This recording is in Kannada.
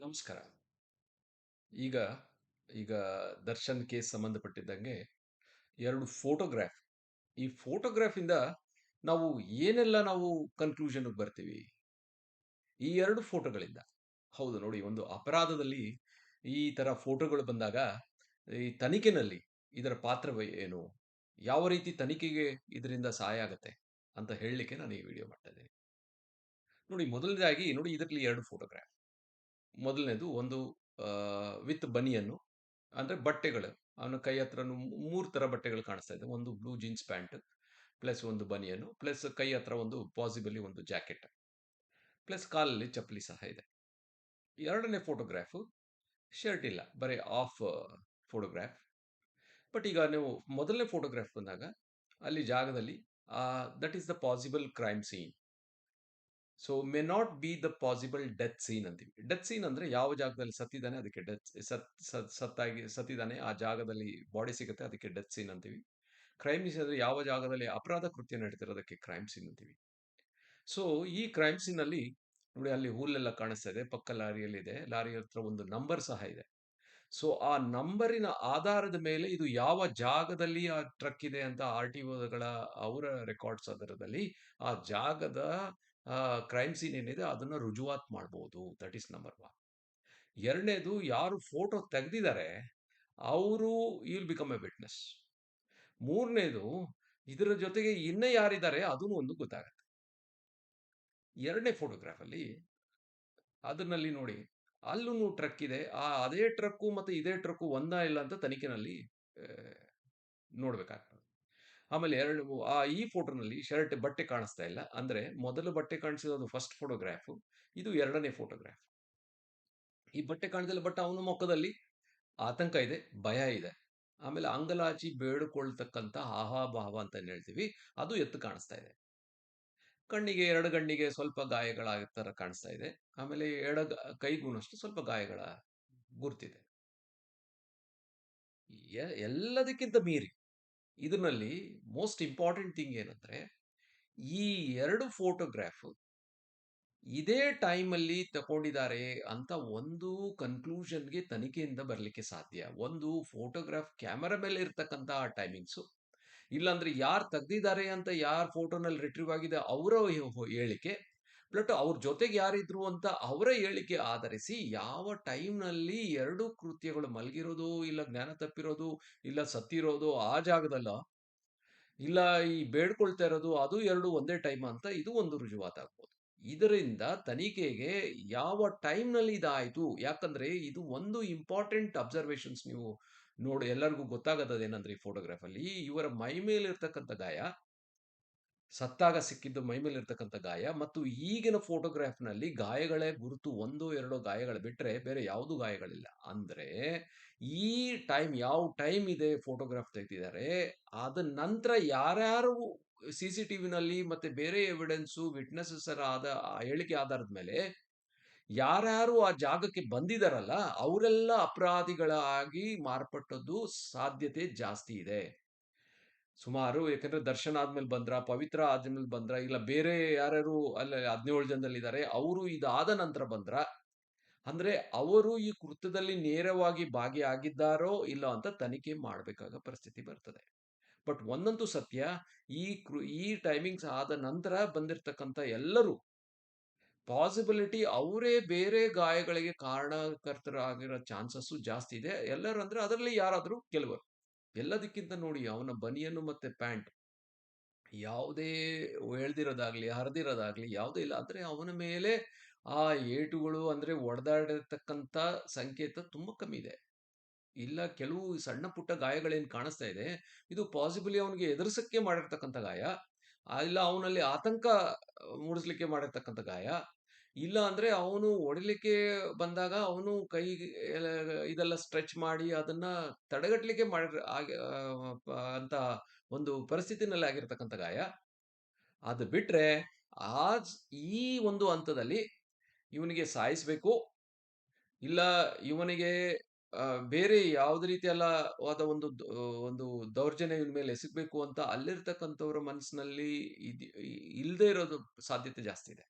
ನಮಸ್ಕಾರ. ಈಗ ಈಗ ದರ್ಶನ್ ಕೇಸ್ ಸಂಬಂಧಪಟ್ಟಿದ್ದಂಗೆ ಎರಡು ಫೋಟೋಗ್ರಾಫ್. ಈ ಫೋಟೋಗ್ರಾಫಿಂದ ನಾವು ಏನೆಲ್ಲ ನಾವು ಕನ್ಕ್ಲೂಷನ್‌ಗೆ ಬರ್ತೀವಿ? ಈ ಎರಡು ಫೋಟೋಗಳಿಂದ. ಹೌದು ನೋಡಿ, ಒಂದು ಅಪರಾಧದಲ್ಲಿ ಈ ತರ ಫೋಟೋಗಳು ಬಂದಾಗ, ಈ ತನಿಖೆನಲ್ಲಿ ಇದರ ಪಾತ್ರ ಏನು? ಯಾವ ರೀತಿ ತನಿಖೆಗೆ ಇದರಿಂದ ಸಹಾಯ ಆಗುತ್ತೆ ಅಂತ ಹೇಳಲಿಕ್ಕೆ ನಾನು ಈ ವಿಡಿಯೋ ಮಾಡ್ತಾ ಇದ್ದೀನಿ. ನೋಡಿ, ಮೊದಲನೇದಾಗಿ ನೋಡಿ, ಇದರಲ್ಲಿ ಎರಡು ಫೋಟೋಗ್ರಾಫ್. ಮೊದಲನೇದು ಒಂದು ವಿತ್ ಬನಿಯನ್ನು ಅಂದರೆ ಬಟ್ಟೆಗಳು. ಅವನ ಕೈ ಹತ್ರ ಮೂರು ಥರ ಬಟ್ಟೆಗಳು ಕಾಣಿಸ್ತಾ ಇದೆ. ಒಂದು ಬ್ಲೂ ಜೀನ್ಸ್ ಪ್ಯಾಂಟ್, ಪ್ಲಸ್ ಒಂದು ಬನಿಯನ್ನು, ಪ್ಲಸ್ ಕೈ ಹತ್ರ ಒಂದು ಪಾಸಿಬಲಿ ಒಂದು ಜಾಕೆಟ್. ಪ್ಲಸ್ ಕಾಲಲ್ಲಿ ಚಪ್ಪಲಿ ಸಹ ಇದೆ. ಎರಡನೇ ಫೋಟೋಗ್ರಾಫು ಶರ್ಟ್ ಇಲ್ಲ. ಬರೀ ಆಫ್ ಫೋಟೋಗ್ರಾಫ್. ಬಟ್ ಈಗ ನೀವು ಮೊದಲನೇ ಫೋಟೋಗ್ರಾಫ್ ಬಂದಾಗ ಅಲ್ಲಿ ಜಾಗದಲ್ಲಿ that is the possible crime scene. So may not be the possible death scene ಅಂತೀವಿ. ಡೆತ್ ಸೀನ್ ಅಂದ್ರೆ ಯಾವ ಜಾಗದಲ್ಲಿ ಸತ್ತಿದ್ದಾನೆ ಅದಕ್ಕೆ ಡೆತ್ ಸತ್ ಸತ್, ಸತ್ತಾಗಿ, ಸತ್ತಿದ್ದಾನೆ, ಆ ಜಾಗದಲ್ಲಿ ಬಾಡಿ ಸಿಗುತ್ತೆ, ಅದಕ್ಕೆ ಡೆತ್ ಸೀನ್ ಅಂತೀವಿ. ಕ್ರೈಮ್ ಸೀನ್ ಅಂದ್ರೆ ಯಾವ ಜಾಗದಲ್ಲಿ ಅಪರಾಧ ಕೃತ್ಯ ನಡೀತಿರೋದಕ್ಕೆ ಕ್ರೈಮ್ ಸೀನ್ ಅಂತೀವಿ. ಸೊ ಈ ಕ್ರೈಮ್ ಸೀನ್ ಅಲ್ಲಿ, ನೋಡಿ ಅಲ್ಲಿ ಹುಲ್ಲೆಲ್ಲ ಕಾಣಿಸ್ತಾ ಇದೆ. ಪಕ್ಕ ಲಾರಿಯಲ್ಲಿದೆ. ಲಾರಿ ಹತ್ರ ಒಂದು ನಂಬರ್ ಸಹ ಇದೆ. ಸೊ, ಆ ನಂಬರಿನ ಆಧಾರದ ಮೇಲೆ ಇದು ಯಾವ ಜಾಗದಲ್ಲಿ ಆ ಟ್ರಕ್ ಇದೆ ಅಂತ ಆರ್-ಟಿ-ಒಗಳ ಅವರ ರೆಕಾರ್ಡ್ಸ್ ಅದರದಲ್ಲಿ ಆ ಜಾಗದ ಕ್ರೈಮ್ ಸೀನ್ ಏನಿದೆ ಅದನ್ನ ರುಜುವಾತ್ ಮಾಡಬಹುದು. ದಟ್ ಈಸ್ ನಂಬರ್ ಒನ್ ಎರಡನೇದು ಯಾರು ಫೋಟೋ ತೆಗೆದಿದ್ದಾರೆ ಅವರು ವಿಲ್ ಬಿಕಮ್ ಎ ವಿಟ್ನೆಸ್. ಮೂರನೇದು ಇದರ ಜೊತೆಗೆ ಇನ್ನ ಯಾರಿದ್ದಾರೆ ಅದನ್ನು ಒಂದು ಗೊತ್ತಾಗತ್ತೆ. ಎರಡನೇ ಫೋಟೋಗ್ರಾಫಲ್ಲಿ ಅದರಲ್ಲಿ ನೋಡಿ ಅಲ್ಲೂನು ಟ್ರಕ್ ಇದೆ. ಆ ಅದೇ ಟ್ರಕ್ಕು ಮತ್ತು ಇದೇ ಟ್ರಕ್ಕು ಒಂದ ಇಲ್ಲ ಅಂತ ತನಿಖೆನಲ್ಲಿ ನೋಡಬೇಕಾಗ್ತದೆ. ಆಮೇಲೆ ಎರಡು ಆ ಈ ಫೋಟೋನಲ್ಲಿ ಶರ್ಟ್ ಬಟ್ಟೆ ಕಾಣಿಸ್ತಾ ಇಲ್ಲ. ಅಂದರೆ ಮೊದಲು ಬಟ್ಟೆ ಕಾಣಿಸಿದ ಫಸ್ಟ್ ಫೋಟೋಗ್ರಾಫು. ಇದು ಎರಡನೇ ಫೋಟೋಗ್ರಾಫ್. ಈ ಬಟ್ಟೆ ಕಾಣಿಸಲ್ಲ ಬಟ್ ಅವನ ಮುಖದಲ್ಲಿ ಆತಂಕ ಇದೆ, ಭಯ ಇದೆ. ಆಮೇಲೆ ಅಂಗಲಾಚಿ ಬೇಡಿಕೊಳ್ತಕ್ಕಂಥ ಹಾಹಾಭಾವ ಅಂತ ಹೇಳ್ತೀವಿ ಅದು ಎತ್ತು ಕಾಣಿಸ್ತಾ ಇದೆ. ಕಣ್ಣಿಗೆ ಎರಡು ಗಣ್ಣಿಗೆ ಸ್ವಲ್ಪ ಗಾಯಗಳ ತರ ಕಾಣಿಸ್ತಾ ಇದೆ. ಆಮೇಲೆ ಎಡ ಕೈಗೂನಷ್ಟು ಸ್ವಲ್ಪ ಗಾಯಗಳ ಗುರ್ತಿದೆ. ಎಲ್ಲದಕ್ಕಿಂತ ಮೀರಿ ಇದರಲ್ಲಿ ಮೋಸ್ಟ್ ಇಂಪಾರ್ಟೆಂಟ್ ಥಿಂಗ್ ಏನಂದ್ರೆ ಈ ಎರಡು ಫೋಟೋಗ್ರಾಫ್ ಇದೇ ಟೈಮಲ್ಲಿ ತಗೊಂಡಿದ್ದಾರೆ ಅಂತ ಒಂದು ಕನ್ಕ್ಲೂಷನ್‌ಗೆ ತನಿಖೆಯಿಂದ ಬರಲಿಕ್ಕೆ ಸಾಧ್ಯ. ಒಂದು ಫೋಟೋಗ್ರಾಫ್ ಕ್ಯಾಮರಾ ಮೇಲೆ ಇರ್ತಕ್ಕಂತ ಆ ಟೈಮಿಂಗ್ಸು. ಇಲ್ಲಾಂದ್ರೆ ಯಾರು ತೆಗ್ದಿದ್ದಾರೆ ಅಂತ ಯಾರ ಫೋಟೋನಲ್ಲಿ ರಿಟ್ರೀವ್ ಆಗಿದೆ ಅವರ ಹೇಳಿಕೆ. ಬಟ್ ಅವ್ರ ಜೊತೆಗೆ ಯಾರಿದ್ರು ಅಂತ ಅವರ ಹೇಳಿಕೆ ಆಧರಿಸಿ ಯಾವ ಟೈಮ್‌ನಲ್ಲಿ ಎರಡು ಕೃತ್ಯಗಳು ಮಲಗಿರೋದು, ಇಲ್ಲ ಜ್ಞಾನ ತಪ್ಪಿರೋದು, ಇಲ್ಲ ಸತ್ತಿರೋದು ಆ ಜಾಗದಲ್ಲ. ಇಲ್ಲ ಈ ಬೇಡ್ಕೊಳ್ತಾ ಇರೋದು ಅದು ಎರಡು ಒಂದೇ ಟೈಮ್ ಅಂತ ಇದು ಒಂದು ರುಜುವಾತಾಗ್ಬೋದು ಇದರಿಂದ ತನಿಖೆಗೆ ಯಾವ ಟೈಮ್‌ನಲ್ಲಿ ಇದಾಯಿತು ಯಾಕಂದ್ರೆ ಇದು ಒಂದು ಇಂಪಾರ್ಟೆಂಟ್ ಅಬ್ಸರ್ವೇಷನ್ಸ್ ನೀವು ನೋಡಿ ಎಲ್ಲರಿಗೂ ಗೊತ್ತಾಗತ್ತದ ಏನಂದ್ರೆ ಈ ಫೋಟೋಗ್ರಾಫ್ ಅಲ್ಲಿ ಇವರ ಮೈ ಮೇಲೆ ಇರ್ತಕ್ಕಂತ ಗಾಯ, ಸತ್ತಾಗ ಸಿಕ್ಕಿದ್ದು ಮೈ ಮೇಲೆ ಇರ್ತಕ್ಕಂತ ಗಾಯ ಮತ್ತು ಈಗಿನ ಫೋಟೋಗ್ರಾಫ್‌ನಲ್ಲಿ ಗಾಯಗಳೇ ಗುರುತು ಒಂದೋ ಎರಡೋ ಗಾಯಗಳು ಬಿಟ್ಟರೆ ಬೇರೆ ಯಾವುದು ಗಾಯಗಳಿಲ್ಲ. ಅಂದ್ರೆ ಈ ಟೈಮ್ ಯಾವ ಟೈಮ್ ಇದೆ ಫೋಟೋಗ್ರಾಫ್ ತೆಗೆದಿದ್ದಾರೆ. ಅದ ನಂತರ ಯಾರ್ಯಾರು ಸಿ ಸಿ ಟಿ ವಿನಲ್ಲಿ ಮತ್ತೆ ಬೇರೆ ಎವಿಡೆನ್ಸು ವಿಟ್ನೆಸಸ್ ಆದ ಹೇಳಿಕೆ ಆಧಾರದ ಮೇಲೆ ಯಾರ್ಯಾರು ಆ ಜಾಗಕ್ಕೆ ಬಂದಿದ್ದಾರಲ್ಲ ಅವರೆಲ್ಲ ಅಪರಾಧಿಗಳಾಗಿ ಮಾರ್ಪಟ್ಟದ್ದು ಸಾಧ್ಯತೆ ಜಾಸ್ತಿ ಇದೆ. ಸುಮಾರು ಯಾಕಂದ್ರೆ ದರ್ಶನ ಆದ್ಮೇಲೆ ಬಂದ್ರ, ಪವಿತ್ರ ಆದ್ಮೇಲೆ ಬಂದ್ರ, ಇಲ್ಲ ಬೇರೆ ಯಾರ್ಯಾರು ಅಲ್ಲಿ 17 ಜನದಲ್ಲಿದ್ದಾರೆ ಅವರು ಇದಾದ ನಂತರ ಬಂದ್ರ ಅಂದ್ರೆ ಅವರು ಈ ಕೃತ್ಯದಲ್ಲಿ ನೇರವಾಗಿ ಭಾಗಿಯಾಗಿದ್ದಾರೋ ಇಲ್ಲೋ ಅಂತ ತನಿಖೆ ಮಾಡಬೇಕಾದ ಪರಿಸ್ಥಿತಿ ಬರ್ತದೆ. ಬಟ್ ಒಂದಂತೂ ಸತ್ಯ, ಈ ಕೃ, ಈ ಟೈಮಿಂಗ್ಸ್ ಆದ ನಂತರ ಬಂದಿರ್ತಕ್ಕಂಥ ಎಲ್ಲರೂ ಪಾಸಿಬಿಲಿಟಿ ಅವರೇ ಬೇರೆ ಗಾಯಗಳಿಗೆ ಕಾರಣಕರ್ತರಾಗಿರೋ ಚಾನ್ಸಸ್ಸು ಜಾಸ್ತಿ ಇದೆ. ಎಲ್ಲರೂ ಅಂದ್ರೆ ಅದರಲ್ಲಿ ಯಾರಾದರೂ ಕೆಲವರು. ಎಲ್ಲದಕ್ಕಿಂತ ನೋಡಿ ಅವನ ಬನಿಯನ್ನು ಮತ್ತೆ ಪ್ಯಾಂಟ್ ಯಾವುದೇ ಎಳ್ದಿರೋದಾಗ್ಲಿ, ಹರಿದಿರೋದಾಗ್ಲಿ ಯಾವುದೇ ಇಲ್ಲ. ಆದರೆ ಅವನ ಮೇಲೆ ಆ ಏಟುಗಳು ಅಂದರೆ ಒಡೆದಾಡಿರ್ತಕ್ಕಂಥ ಸಂಕೇತ ತುಂಬ ಕಮ್ಮಿ ಇದೆ. ಇಲ್ಲ ಕೆಲವು ಸಣ್ಣ ಪುಟ್ಟ ಗಾಯಗಳೇನು ಕಾಣಿಸ್ತಾ ಇದೆ. ಇದು ಪಾಸಿಬಲಿ ಅವನಿಗೆ ಎದುರಿಸಕ್ಕೆ ಮಾಡಿರ್ತಕ್ಕಂಥ ಗಾಯ. ಇಲ್ಲ ಅವನಲ್ಲಿ ಆತಂಕ ಮೂಡಿಸ್ಲಿಕ್ಕೆ ಮಾಡಿರ್ತಕ್ಕಂಥ ಗಾಯ. ಇಲ್ಲ ಅಂದ್ರೆ ಅವನು ಹೊಡಿಲಿಕ್ಕೆ ಬಂದಾಗ ಅವನು ಕೈ ಇದೆಲ್ಲ ಸ್ಟ್ರೆಚ್ ಮಾಡಿ ಅದನ್ನ ತಡೆಗಟ್ಟಲಿಕ್ಕೆ ಮಾಡಿ, ಆಗಿ ಅಂತ ಒಂದು ಪರಿಸ್ಥಿತಿನಲ್ಲಿ ಆಗಿರ್ತಕ್ಕಂಥ ಗಾಯ. ಅದು ಬಿಟ್ರೆ ಆ ಈ ಒಂದು ಹಂತದಲ್ಲಿ ಇವನಿಗೆ ಸಾಯಿಸಬೇಕು. ಇಲ್ಲ ಇವನಿಗೆ ಆಹ್, ಬೇರೆ ಯಾವುದೇ ರೀತಿಯಲ್ಲವಾದ ಒಂದು ಒಂದು ದೌರ್ಜನ್ಯ ಮೇಲೆ ಎಸಗಬೇಕು ಅಂತ ಅಲ್ಲಿರ್ತಕ್ಕಂಥವ್ರ ಮನಸ್ಸಿನಲ್ಲಿ ಇದ್ ಇಲ್ಲದೆ ಇರೋದು ಸಾಧ್ಯತೆ ಜಾಸ್ತಿ ಇದೆ.